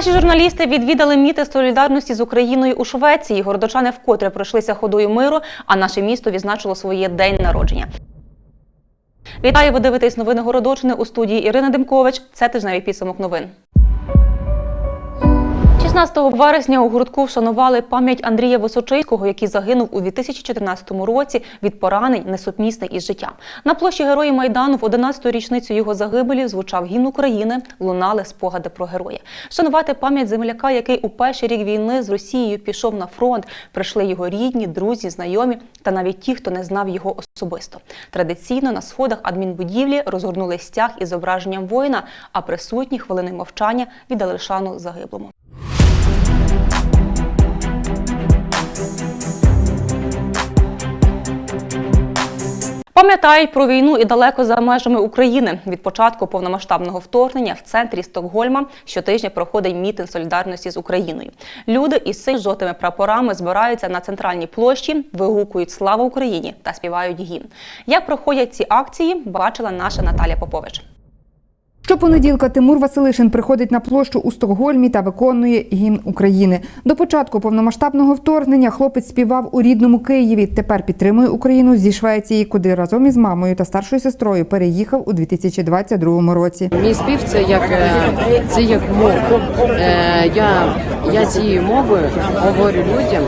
Наші журналісти відвідали міти солідарності з Україною у Швеції. Городочани вкотре пройшлися ходою миру, а наше місто відзначило своє день народження. Вітаю, ви дивитесь новини Городочини у студії Ірина Демкович. Це тижневий підсумок новин. 16 вересня у гуртку вшанували пам'ять Андрія Височинського, який загинув у 2014 році від поранень, несумісних із життям. На площі Герої Майдану в 11-ту річницю його загибелі звучав гімн України, лунали спогади про героя. Вшанувати пам'ять земляка, який у перший рік війни з Росією пішов на фронт, прийшли його рідні, друзі, знайомі та навіть ті, хто не знав його особисто. Традиційно на сходах адмінбудівлі розгорнули стяг із зображенням воїна, а присутні хвилини мовчання віддали шану загиблому. Пам'ятають про війну і далеко за межами України. Від початку повномасштабного вторгнення в центрі Стокгольма щотижня проходить мітинг солідарності з Україною. Люди із синь жовтими прапорами збираються на центральній площі, вигукують Слава Україні та співають гімн. Як проходять ці акції, бачила наша Наталя Попович. Щопонеділка Тимур Василишин приходить на площу у Стокгольмі та виконує гімн України. До початку повномасштабного вторгнення хлопець співав у рідному Києві. Тепер підтримує Україну зі Швеції, куди разом із мамою та старшою сестрою переїхав у 2022 році. Мій спів це як е, це як мова. Е, Я, я цією мовою говорю людям,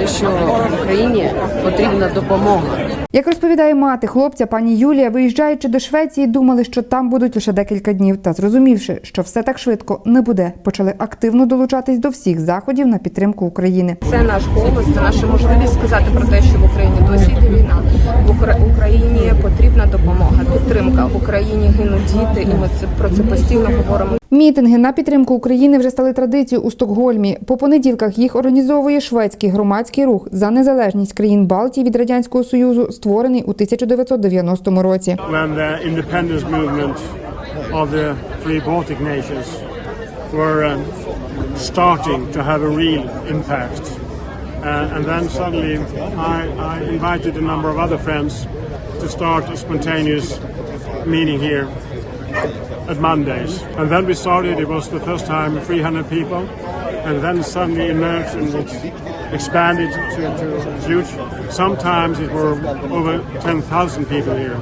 е, що в Україні потрібна допомога. Як розповідає мати хлопця, пані Юлія, виїжджаючи до Швеції, думали, що там будуть лише декілька днів. Та зрозумівши, що все так швидко не буде, почали активно долучатись до всіх заходів на підтримку України. Це наш голос, це наша можливість сказати про те, що в Україні досі йде війна. В Україні потрібна допомога, підтримка. В Україні гинуть діти, і ми це про це постійно говоримо. Мітинги на підтримку України вже стали традицією у Стокгольмі. По понеділках їх організовує шведський громадський рух за незалежність країн Балтії від радянського союзу, створений у 1990 році. um. Uh, and then suddenly I, I invited a number of other friends to start a spontaneous meeting here at Mondays. And then we started, it was the first time 300 people, and then suddenly emerged and it expanded to, to huge. Sometimes it were over 10,000 people here.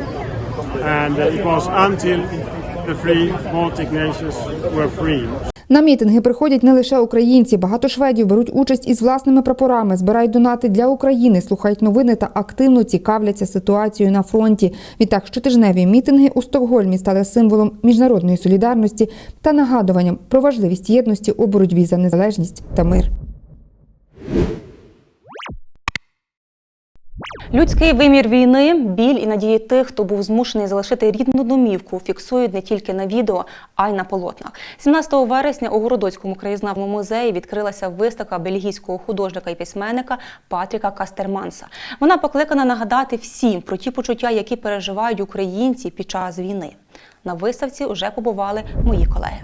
And it was until the three Baltic nations were free. На мітинги приходять не лише українці. Багато шведів беруть участь із власними прапорами, збирають донати для України, слухають новини та активно цікавляться ситуацією на фронті. Відтак, щотижневі мітинги у Стокгольмі стали символом міжнародної солідарності та нагадуванням про важливість єдності у боротьбі за незалежність та мир. Людський вимір війни, біль і надії тих, хто був змушений залишити рідну домівку, фіксують не тільки на відео, а й на полотнах. 17 вересня у Городоцькому краєзнавному музеї відкрилася виставка бельгійського художника і письменника Патріка Кастерманса. Вона покликана нагадати всім про ті почуття, які переживають українці під час війни. На виставці вже побували мої колеги.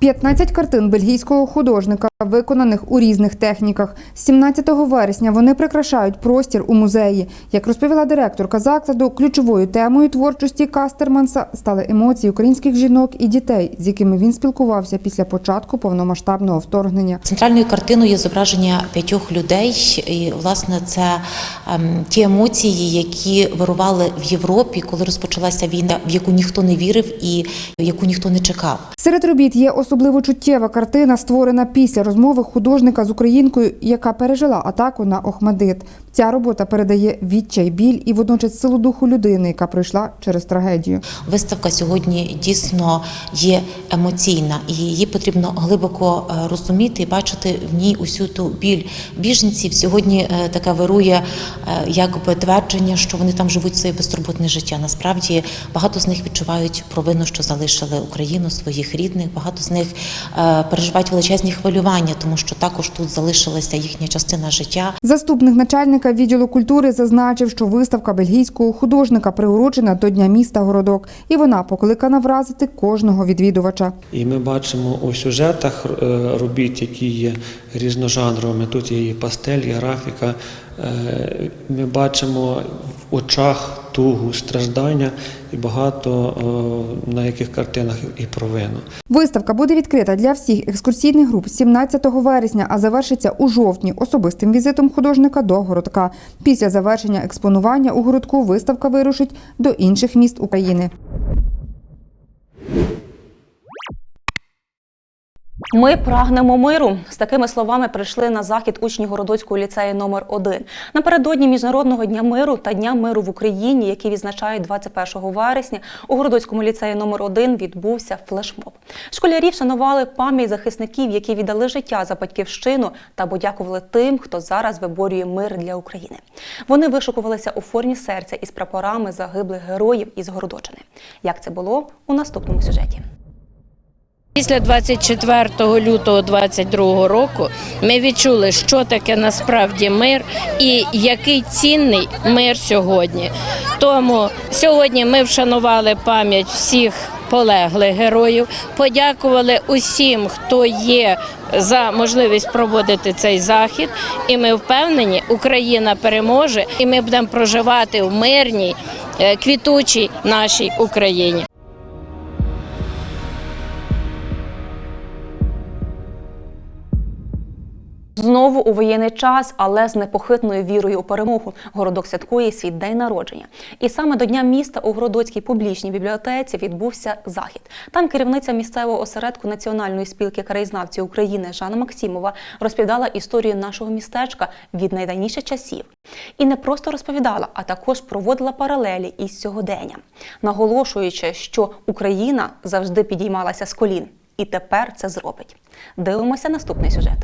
15 картин бельгійського художника, виконаних у різних техніках. З 17 вересня вони прикрашають простір у музеї. Як розповіла директорка закладу, ключовою темою творчості Кастерманса стали емоції українських жінок і дітей, з якими він спілкувався після початку повномасштабного вторгнення. Центральною картиною є зображення п'ятьох людей, і власне це ем, ті емоції, які вирували в Європі, коли розпочалася війна, в яку ніхто не вірив і яку ніхто не чекав. Серед робіт є особливо чуттєва картина, створена після розмови художника з українкою, яка пережила атаку на Охмадит. Ця робота передає відчай, біль і водночас силу духу людини, яка пройшла через трагедію. Виставка сьогодні дійсно є емоційна, і її потрібно глибоко е, розуміти і бачити в ній усю ту біль біженців. Сьогодні е, таке вирує е, якби твердження, що вони там живуть своє безтурботне життя. Насправді багато з них відчувають провину, що залишили Україну, своїх рідних. Багато з них переживають величезні хвилювання, тому що також тут залишилася їхня частина життя. Заступник начальника відділу культури зазначив, що виставка бельгійського художника приурочена до Дня міста Городок, і вона покликана вразити кожного відвідувача. І ми бачимо у сюжетах е, робіт, які є різножанровими. Тут є і пастель, і графіка. Е, Ми бачимо в очах тугу, страждання і багато е, на яких картинах і провину. Виставка буде відкрита для всіх екскурсійних груп 17 вересня, а завершиться у жовтні особистим візитом художника до городка. Після завершення експонування у городку виставка вирушить до інших міст України. Ми прагнемо миру. З такими словами прийшли на захід учні Городоцького ліцею номер 1 Напередодні Міжнародного дня миру та Дня миру в Україні, який відзначають 21 вересня, у Городоцькому ліцеї номер 1 відбувся флешмоб. Школярі вшанували пам'ять захисників, які віддали життя за батьківщину та подякували тим, хто зараз виборює мир для України. Вони вишукувалися у формі серця із прапорами загиблих героїв із Городочини. Як це було у наступному сюжеті? Після 24 лютого 22 року ми відчули, що таке насправді мир і який цінний мир сьогодні. Тому сьогодні ми вшанували пам'ять всіх полеглих героїв, подякували усім, хто є за можливість проводити цей захід. І ми впевнені, Україна переможе, і ми будемо проживати в мирній, е, квітучій нашій Україні. Знову у воєнний час, але з непохитною вірою у перемогу. Городок святкує свій день народження. І саме до Дня міста у Городоцькій публічній бібліотеці відбувся захід. Там керівниця місцевого осередку Національної спілки краєзнавців України Жанна Максимова розповідала історію нашого містечка від найдавніших часів. І не просто розповідала, а також проводила паралелі із сьогоденням, наголошуючи, що Україна завжди підіймалася з колін, і тепер це зробить. Дивимося наступний сюжет.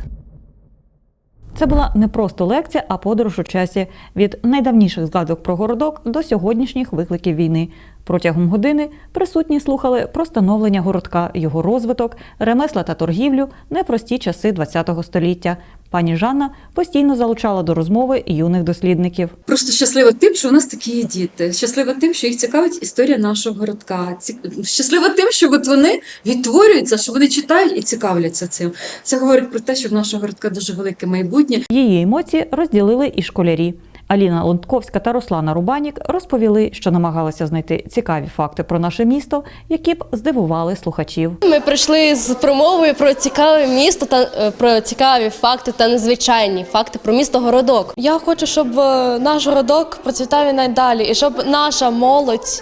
Це була не просто лекція, а подорож у часі від найдавніших згадок про городок до сьогоднішніх викликів війни. Протягом години присутні слухали про становлення городка, його розвиток, ремесла та торгівлю, непрості часи ХХ століття. Пані Жанна постійно залучала до розмови юних дослідників. Просто щаслива тим, що у нас такі є діти. Щаслива тим, що їх цікавить історія нашого городка. Щаслива тим, що от вони відтворюються, що вони читають і цікавляться цим. Це говорить про те, що в нашого городка дуже велике майбутнє. Її емоції розділили і школярі. Аліна Лондковська та Руслана Рубанік розповіли, що намагалися знайти цікаві факти про наше місто, які б здивували слухачів. Ми прийшли з промовою про цікаве місто та е, про цікаві факти та незвичайні факти про місто Городок. Я хочу, щоб е, наш городок процвітав і надалі, і щоб наша молодь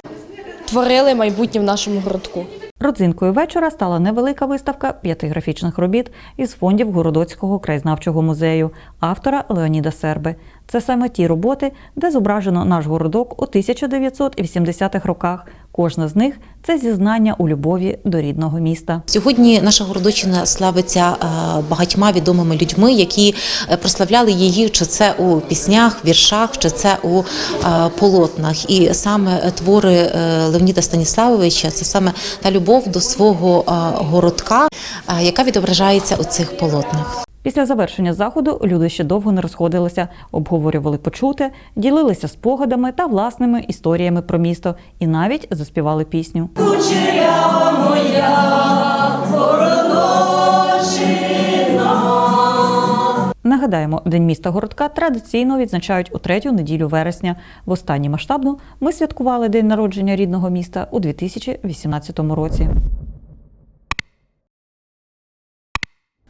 творили майбутнє в нашому городку. Родзинкою вечора стала невелика виставка п'яти графічних робіт із фондів Городоцького краєзнавчого музею автора Леоніда Серби. Це саме ті роботи, де зображено наш городок у 1980-х роках. Кожна з них це зізнання у любові до рідного міста. Сьогодні наша Городочина славиться е, багатьма відомими людьми, які е, прославляли її, чи це у піснях, віршах, чи це у е, полотнах. І саме твори Леоніда Станіславовича це саме та любов до свого городка, яка відображається у цих полотнах. Після завершення заходу люди ще довго не розходилися, обговорювали почуте, ділилися спогадами та власними історіями про місто і навіть заспівали пісню. Нагадаємо, День міста городка традиційно відзначають у третю неділю вересня. В останній масштабну ми святкували день народження рідного міста у 2018 році.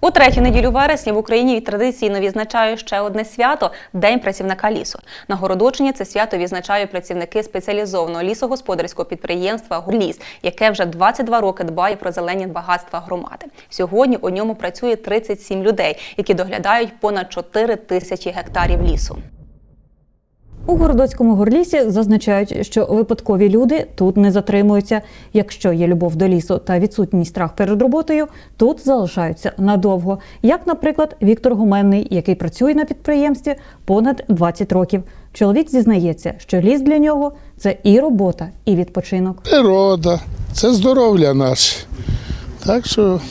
У третю неділю вересня в Україні традиційно відзначає ще одне свято День працівника лісу. На Городочині це свято відзначають працівники спеціалізованого лісогосподарського підприємства «Гурліс», яке вже 22 роки дбає про зелені багатства громади. Сьогодні у ньому працює 37 людей, які доглядають понад 4 тисячі гектарів лісу. У Городоцькому горлісі зазначають, що випадкові люди тут не затримуються. Якщо є любов до лісу та відсутність страх перед роботою, тут залишаються надовго. Як, наприклад, Віктор Гуменний, який працює на підприємстві понад 20 років. Чоловік зізнається, що ліс для нього це і робота, і відпочинок. природа, це здоров'я наше. Так що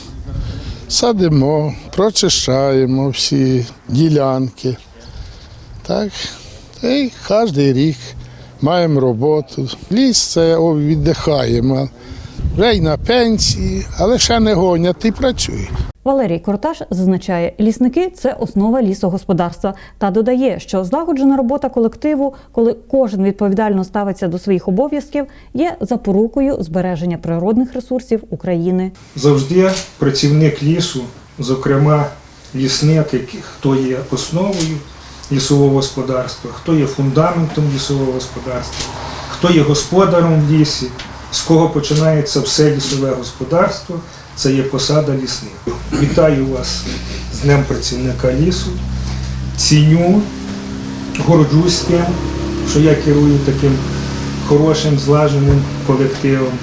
садимо, прочищаємо всі ділянки. Так. Та й кожен рік маємо роботу. Ліс це віддихаємо. Вже й на пенсії, але ще не гонять і працюють. Валерій Корташ зазначає, лісники це основа лісогосподарства та додає, що злагоджена робота колективу, коли кожен відповідально ставиться до своїх обов'язків, є запорукою збереження природних ресурсів України. завжди працівник лісу, зокрема лісник, хто є основою лісового господарства, хто є фундаментом лісового господарства, хто є господарем в лісі, з кого починається все лісове господарство, це є посада лісник. Вітаю вас з Днем працівника лісу. Ціню, горджусь тим, що я керую таким хорошим, злаженим колективом.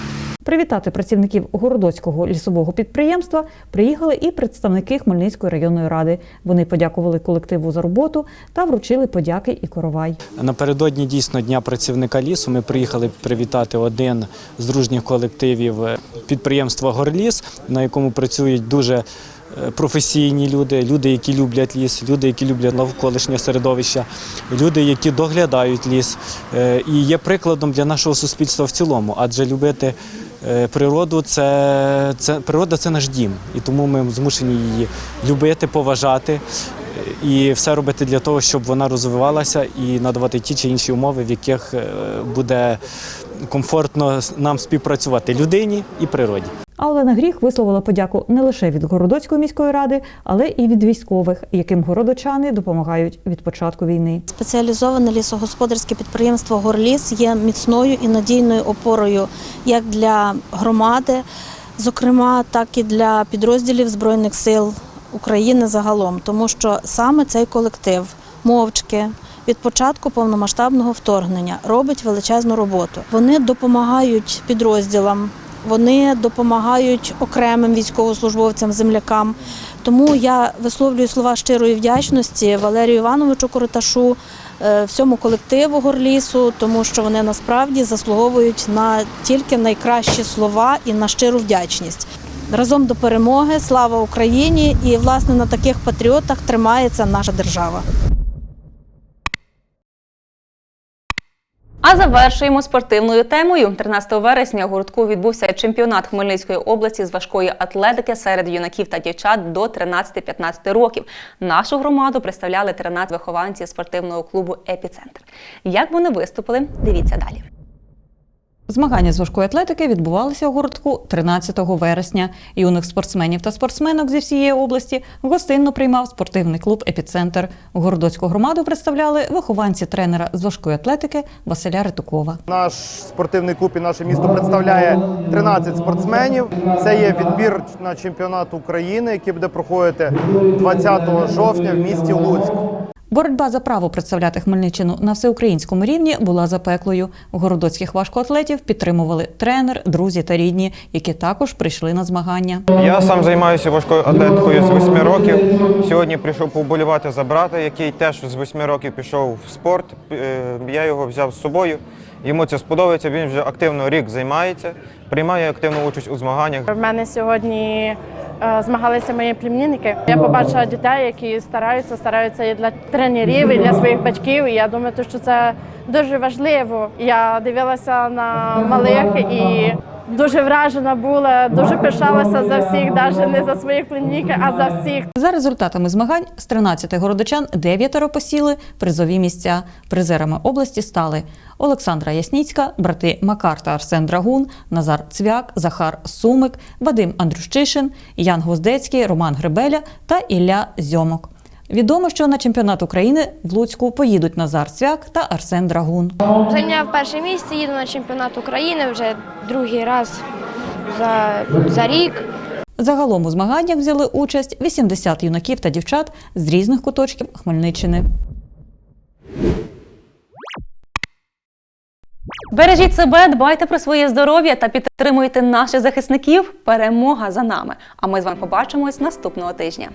Привітати працівників городоцького лісового підприємства приїхали і представники Хмельницької районної ради. Вони подякували колективу за роботу та вручили подяки і коровай. Напередодні дійсно Дня працівника лісу ми приїхали привітати один з дружніх колективів е, підприємства Горліс, на якому працюють дуже е, професійні люди, люди, які люблять ліс, люди, які люблять навколишнє середовище, люди, які доглядають ліс е, і є прикладом для нашого суспільства в цілому, адже любити. Е, Природу це, це природа це наш дім, і тому ми змушені її любити, поважати і все робити для того, щоб вона розвивалася і надавати ті чи інші умови, в яких е, буде комфортно нам співпрацювати людині і природі. А Олена Гріх висловила подяку не лише від Городоцької міської ради, але і від військових, яким городочани допомагають від початку війни. Спеціалізоване лісогосподарське підприємство Горліс є міцною і надійною опорою як для громади, зокрема, так і для підрозділів Збройних сил України загалом, тому що саме цей колектив мовчки. Від початку повномасштабного вторгнення робить величезну роботу. Вони допомагають підрозділам, вони допомагають окремим військовослужбовцям, землякам. Тому я висловлюю слова щирої вдячності Валерію Івановичу Короташу, е, всьому колективу Горлісу, тому що вони насправді заслуговують на тільки найкращі слова і на щиру вдячність. Разом до перемоги, слава Україні! І власне на таких патріотах тримається наша держава. А завершуємо спортивною темою. 13 вересня у гуртку відбувся чемпіонат Хмельницької області з важкої атлетики серед юнаків та дівчат до 13-15 років. Нашу громаду представляли 13 вихованців спортивного клубу Епіцентр. Як вони виступили, дивіться далі. Змагання з важкої атлетики відбувалися у городку 13 вересня. Юних спортсменів та спортсменок зі всієї області гостинно приймав спортивний клуб Епіцентр. Городоцьку громаду представляли вихованці тренера з важкої атлетики Василя Ритукова. Наш спортивний клуб і наше місто представляє 13 спортсменів. Це є відбір на чемпіонат України, який буде проходити 20 жовтня в місті Луцьк. Боротьба за право представляти Хмельниччину на всеукраїнському рівні була запеклою. Городоцьких важкоатлетів підтримували тренер, друзі та рідні, які також прийшли на змагання. Я сам займаюся важкою атлетикою з восьми років. Сьогодні прийшов поболівати за брата, який теж з восьми років пішов в спорт. Е, Я його взяв з собою. Йому це сподобається. Він вже активно рік займається, приймає активну участь у змаганнях. В мене сьогодні е, змагалися мої племінники. Я побачила дітей, які стараються, стараються і для тренерів, і для своїх батьків. І я думаю, що це дуже важливо. Я дивилася на малих і дуже вражена була, дуже пишалася за всіх, навіть не за своїх племінників, а за всіх. За результатами змагань з 13 городочан дев'ятеро посіли призові місця. Призерами області стали Олександра Ясніцька, брати Макар та Арсен Драгун, Назар Цвяк, Захар Сумик, Вадим Андрющишин, Ян Гвоздецький, Роман Гребеля та Ілля Зьомок. Відомо, що на чемпіонат України в Луцьку поїдуть Назар Цвяк та Арсен Драгун. Зайняв перше місце, їду на чемпіонат України вже другий раз за, за рік. Загалом у змаганнях взяли участь 80 юнаків та дівчат з різних куточків Хмельниччини. Бережіть себе, дбайте про своє здоров'я та підтримуйте наших захисників. Перемога за нами. А ми з вами побачимось наступного тижня.